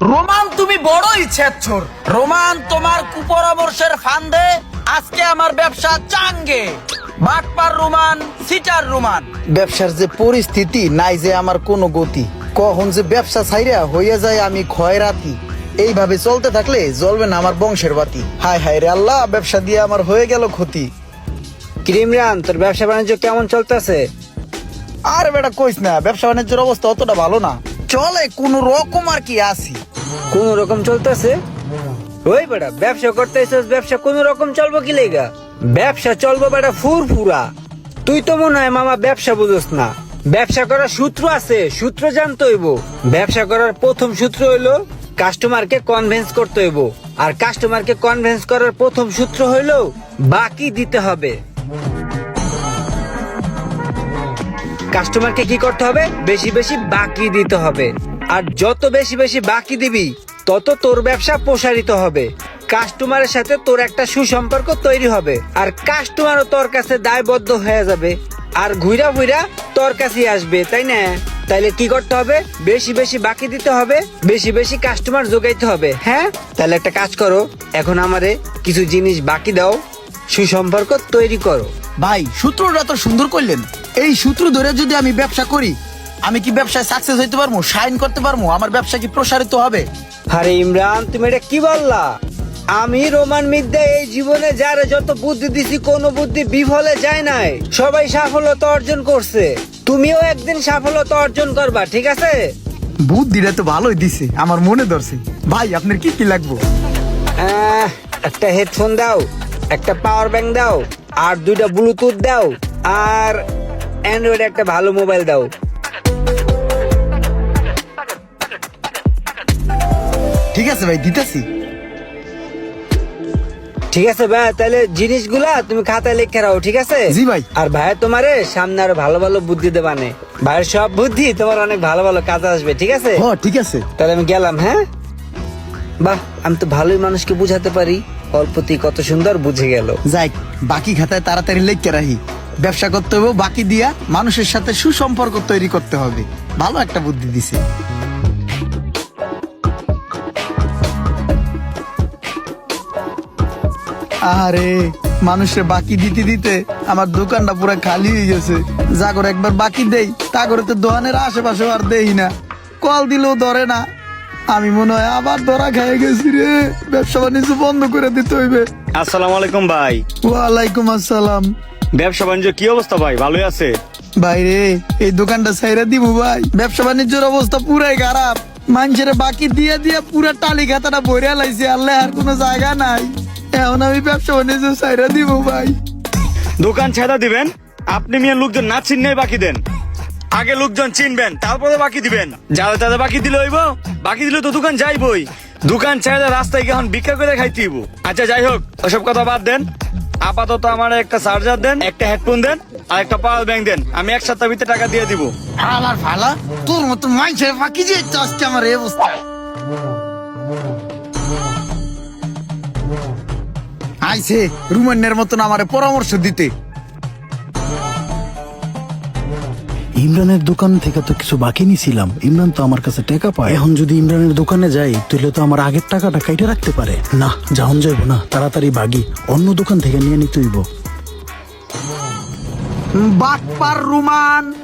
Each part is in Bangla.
রোমান তুমি বড়ই ছেচ্ছর। রোমান তোমার কুপরামর্শের ফান্দে আজকে আমার ব্যবসা চাঙ্গে। বাটপার রোমান সিটার রোমান। ব্যবসার যে পরিস্থিতি নাই যে আমার কোনো গতি। কখন যে ব্যবসা ছাইরা হইয়া যায় আমি এইভাবে চলতে থাকলে জ্বলবে না আমার বংশের বাতি। হায় হায় রে আল্লাহ ব্যবসা দিয়ে আমার হয়ে গেল ক্ষতি। ক্রিমরান তোর ব্যবসা বাণিজ্য কেমন চলতেছে? আর বেটা কইস না ব্যবসা বাণিজ্যের অবস্থা অতটা ভালো না। চলে কোন রকম আর কি আসি। কোন রকম চলতেছে? ওই বেটা ব্যবসা করতে এসেছিস, ব্যবসা কোন রকম চলবো কি লেগা? ব্যবসা চলবো বেটা ফুরফুরা। তুই তো মনে হয় মামা ব্যবসা বুঝোস না। ব্যবসা করার সূত্র আছে সূত্র জানতে হইব। ব্যবসা করার প্রথম সূত্র হইল কাস্টমারকে কনভিন্স করতে হইব। আর কাস্টমারকে কনভিন্স করার প্রথম সূত্র হইল বাকি দিতে হবে। কাস্টমারকে কি করতে হবে? বেশি বেশি বাকি দিতে হবে। আর যত বেশি বেশি বাকি দিবি, তত তোর ব্যবসা প্রসারিত হবে। কাস্টমারের সাথে তোর একটা সুসম্পর্ক তৈরি হবে। আর কাস্টমারও তোর কাছে দায়বদ্ধ হয়ে যাবে। আর ঘুরা ঘুরা তোর কাছেই আসবে, তাই না? তাইলে কি করতে হবে? বেশি বেশি বাকি দিতে হবে, বেশি বেশি কাস্টমার যোগাইতে হবে হ্যাঁ? তাহলে একটা কাজ করো, এখন আমারে কিছু জিনিস বাকি দাও, সুসম্পর্ক তৈরি করো। ভাই, সূত্রটা তো সুন্দর করলেন। এই সূত্র ধরে যদি আমি ব্যবসা করি আমি কি ব্যবসায় সাকসেস হইতে পারব? সাইন করতে পারব? আমার ব্যবসা কি প্রসারিত হবে? আরে ইমরান তুমি এটা কি বললা? আমি রোমান মিদ্যা এই জীবনে যারা যত বুদ্ধি দিছি কোনো বুদ্ধি বিফলে যায় নাই। সবাই সাফল্যতা অর্জন করছে। তুমিও একদিন সাফল্যতা অর্জন করবা ঠিক আছে? বুদ্ধিটা তো ভালোই দিছে আমার মনে ধরছে। ভাই আপনার কি কি লাগবো? আহ, একটা হেডফোন দাও একটা পাওয়ার ব্যাংক দাও আর দুইটা ব্লুটুথ দাও আর অ্যান্ড্রয়েড একটা ভালো মোবাইল দাও। ঠিক আছে ভাই দিতেছি। ঠিক আছে ভাই তাহলে জিনিসগুলা তুমি খাতায় লিখে রাখো ঠিক আছে? জি ভাই। আর ভাই তোমারে সামনে আরও ভালো ভালো বুদ্ধি দেবানে ভাইয়ের সব বুদ্ধি তোমার অনেক ভালো ভালো কাজ আসবে ঠিক আছে? হ ঠিক আছে। তাহলে আমি গেলাম হ্যাঁ? বাহ আমি তো ভালোই মানুষকে বুঝাতে পারি। অল্পতেই কত সুন্দর বুঝে গেল। যাই বাকি খাতায় তাড়াতাড়ি লিখতে রাখি। ব্যবসা করতে হবে বাকি দিয়া মানুষের সাথে সুসম্পর্ক তৈরি করতে হবে। ভালো একটা বুদ্ধি দিছে। আরে মানুষের বাকি দিতে দিতে আমার দোকানটা পুরো খালি হয়ে গেছে। যা করে একবার বাকি দেই তা করে তো দোকানের আশেপাশে আর দেই না। কল দিলেও ধরে না। আমি মনে হয় আবার ধরা খেয়ে গেছি রে। ব্যবসা বাণিজ্য বন্ধ করে দিতে হইবে। আসসালামু আলাইকুম ভাই। ওয়ালাইকুম আসসালাম। ব্যবসা বাণিজ্য কি অবস্থা ভাই? ভালোই আছে? ভাই রে এই দোকানটা সাইরা দিব ভাই। ব্যবসা বাণিজ্যের অবস্থা পুরাই খারাপ। মানুষের বাকি দিয়ে দিয়ে পুরা টালি খাতাটা ভরে লাইছে আল্লাহ আর কোনো জায়গা নাই। এখন আমি ব্যবসা বাণিজ্য সাইরা দিব ভাই। দোকান ছেড়া দিবেন? আপনি মেয়ে লোকজন না চিনলেই বাকি দেন। আগে লোকজন চিনবেন তারপরে বাকি দিবেন। যারা তাদের বাকি দিলে হইব বাকি দিলে তো দোকান যাইবই। দোকান ছেড়ে রাস্তায় গিয়ে এখন ভিক্ষা করে খাইতেইব আচ্ছা যাই হোক ওসব কথা বাদ দেন। আপাতত আমার একটা চার্জার দেন, একটা হেডফোন দেন, আর একটা পাওয়ার ব্যাংক দেন। আমি এক সপ্তাহ ভিতরে টাকা দিয়ে দিব। আমার ভালো তোর মতো মাইছে ফাকি যে আজকে আমার এই অবস্থা। আইছে রুমান্যের মতন আমার পরামর্শ দিতে। ইমরানের দোকান থেকে তো কিছু বাকি নিছিলাম। ইমরান তো আমার কাছে টাকা পায়। এখন যদি ইমরানের দোকানে যাই, তাহলে তো আমার আগের টাকাটা কাইটে রাখতে পারে। না, যাওন যাইব না, তাড়াতাড়ি বাগি। অন্য দোকান থেকে নিয়ে নিতে হইব। বাটপার রুমান,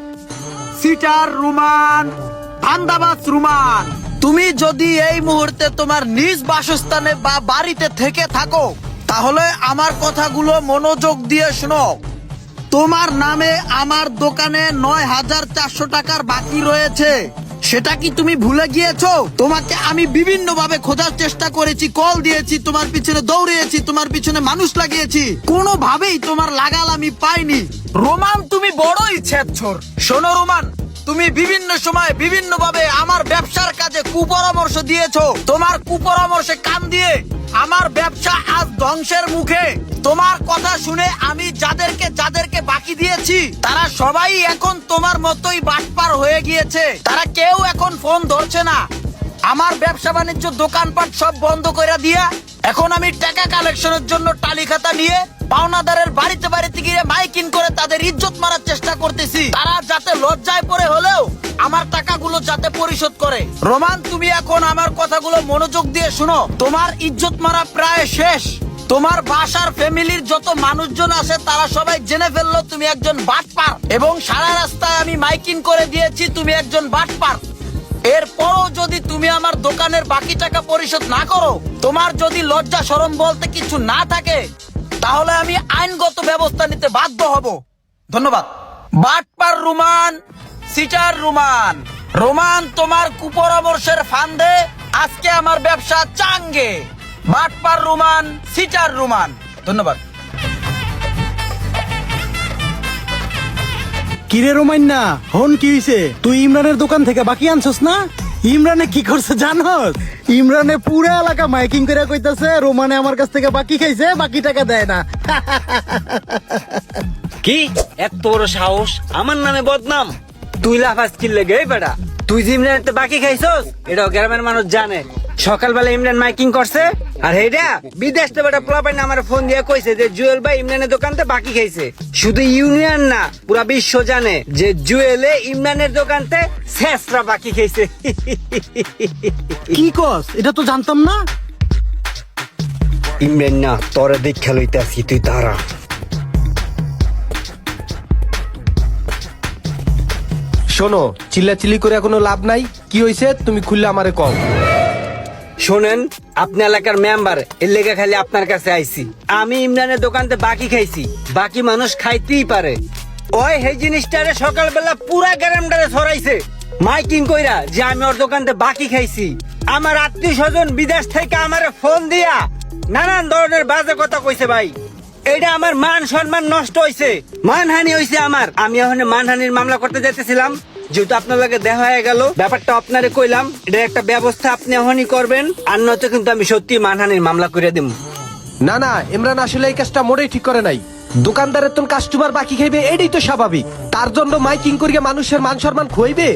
সিটার রুমান আন্দাবাস রুমান। তুমি যদি এই মুহূর্তে তোমার নিজ বাসস্থানে বা বাড়িতে থেকে থাকো, তাহলে আমার কথাগুলো মনোযোগ দিয়ে শোনো। তোমার নামে আমার দোকানে নয় হাজার চারশো টাকার বাকি রয়েছে। সেটা কি তুমি ভুলে গিয়েছো? তোমাকে আমি বিভিন্ন ভাবে খোঁজার চেষ্টা করেছি, কল দিয়েছি, তোমার পিছনে দৌড়িয়েছি, তোমার পিছনে মানুষ লাগিয়েছি। কোনো ভাবেই তোমার লাগাল আমি পাইনি। রোমান, তুমি বড়ই ছেচ্ছর শোনো রোমান তুমি বিভিন্ন সময় বিভিন্ন ভাবে আমার ব্যবসার কাজে কুপরামর্শ দিয়েছ। তোমার কুপরামর্শে কান দিয়ে আমার ব্যবসা আজ ধ্বংসের মুখে। তোমার কথা শুনে আমি যাদেরকে যাদেরকে বাকি দিয়েছি, তারা সবাই এখন তোমার মতোই বাটপার হয়ে গিয়েছে। তারা কেউ এখন ফোন ধরছে না। আমার ব্যবসা বাণিজ্য দোকানপাট সব বন্ধ করে দিয়া, এখন আমি টাকা কালেকশনের জন্য টালি খাতা নিয়ে পাওনাদারের বাড়িতে বাড়িতে গিয়ে মাইকিং করে তাদের ইজ্জত মারার চেষ্টা করতেছি। তারা যাতে লজ্জায় পড়ে হলেও আমার টাকাগুলো যাতে পরিশোধ করে। রোমান, তুমি এখন আমার কথাগুলো মনোযোগ দিয়ে শুনো। তোমার ইজ্জত মারা প্রায় শেষ। তোমার বাসার ফ্যামিলির যত মানুষজন আছে, তারা সবাই জেনে ফেলল তুমি একজন বাটপার। এবং সারা রাস্তায় আমি মাইকিং করে দিয়েছি, তুমি একজন বাটপার। এরপরও যদি তুমি আমার দোকানের বাকি টাকা পরিশোধ না করো, তোমার যদি লজ্জা সরম বলতে কিছু না থাকে তাহলে আমি আইনগত ব্যবস্থা নিতে বাধ্য হব। ধন্যবাদ। বাটপার রুমান, সিটার রুমান। রোমান তোমার কুপরামর্শের ফান্দে, আজকে আমার ব্যবসা চাঙ্গে। বাটপার রুমান, সিটার রুমান। ধন্যবাদ। কিরে রোমাইন্না, হন কি হইছে? তুই ইমরানের দোকান থেকে বাকি আনছস না? ইমরানে কি করছে জানো? ইমরানে পুরো এলাকা মাইকিং করে কইতাছে রোমানে আমার কাছ থেকে বাকি খাইছে বাকি টাকা দেয় না। কি? এত বড় সাহস? আমার নামে বদনাম? তুই লাফাস কিনলে গে বেটা। তুই যে ইমরানের বাকি খাইছস এটাও গ্রামের মানুষ জানে। সকালবেলা ইমরান মাইকিং করছে আর হেডা বিদেশ থেকে বেটা পোলাপাইন আমার ফোন দিয়ে কইছে যে জুয়েল ভাই ইমরানের দোকানতে বাকি খাইছে। শুধু ইউনিয়ন না পুরা বিশ্ব জানে যে জুয়েলে ইমরানের দোকানতে শেষরা বাকি খাইছে। কি কস? এটা তো জানতাম না। ইমরান না তোরে দীক্ষা লইতে আসি তুই তারা শোনো চিল্লাচিল্লি করে কোনো লাভ নাই। কি হয়েছে তুমি খুললে আমারে কও। শোনেন, আপনি এলাকার মেম্বার, এর লেগে খালি আপনার কাছে আইছি। আমি ইমরানের দোকানতে বাকি খাইছি, বাকি মানুষ খাইতেই পারে। ওই সেই জিনিসটারে সকালবেলা পুরা গ্রামটারে ছড়াইছে। মাইকিং কইরা যে আমি ওর দোকানতে বাকি খাইছি। আমার আত্মীয় স্বজন বিদেশ থেকে আমারে ফোন দিয়া নানান ধরনের বাজে কথা কইছে ভাই। এটা আমার মান সম্মান নষ্ট হইছে, মানহানি হইছে আমার। আমি এখন মানহানির মামলা করতে যেতেছিলাম যেহেতু আপনার লাগে দেখা হয়ে গেল, ব্যাপারটা আপনারে কইলাম, এটার একটা ব্যবস্থা আপনি এখনই করবেন, আর নয়তো কিন্তু আমি সত্যি মানহানির মামলা করে দিব না না, ইমরান আসলে এই কাজটা মোটেই ঠিক করে নাই। দোকানদারের তো কাস্টমার বাকি খাইবে এটাই তো স্বাভাবিক। তার জন্য মাইকিং করিয়া মানুষের মান সম্মান খুইবে।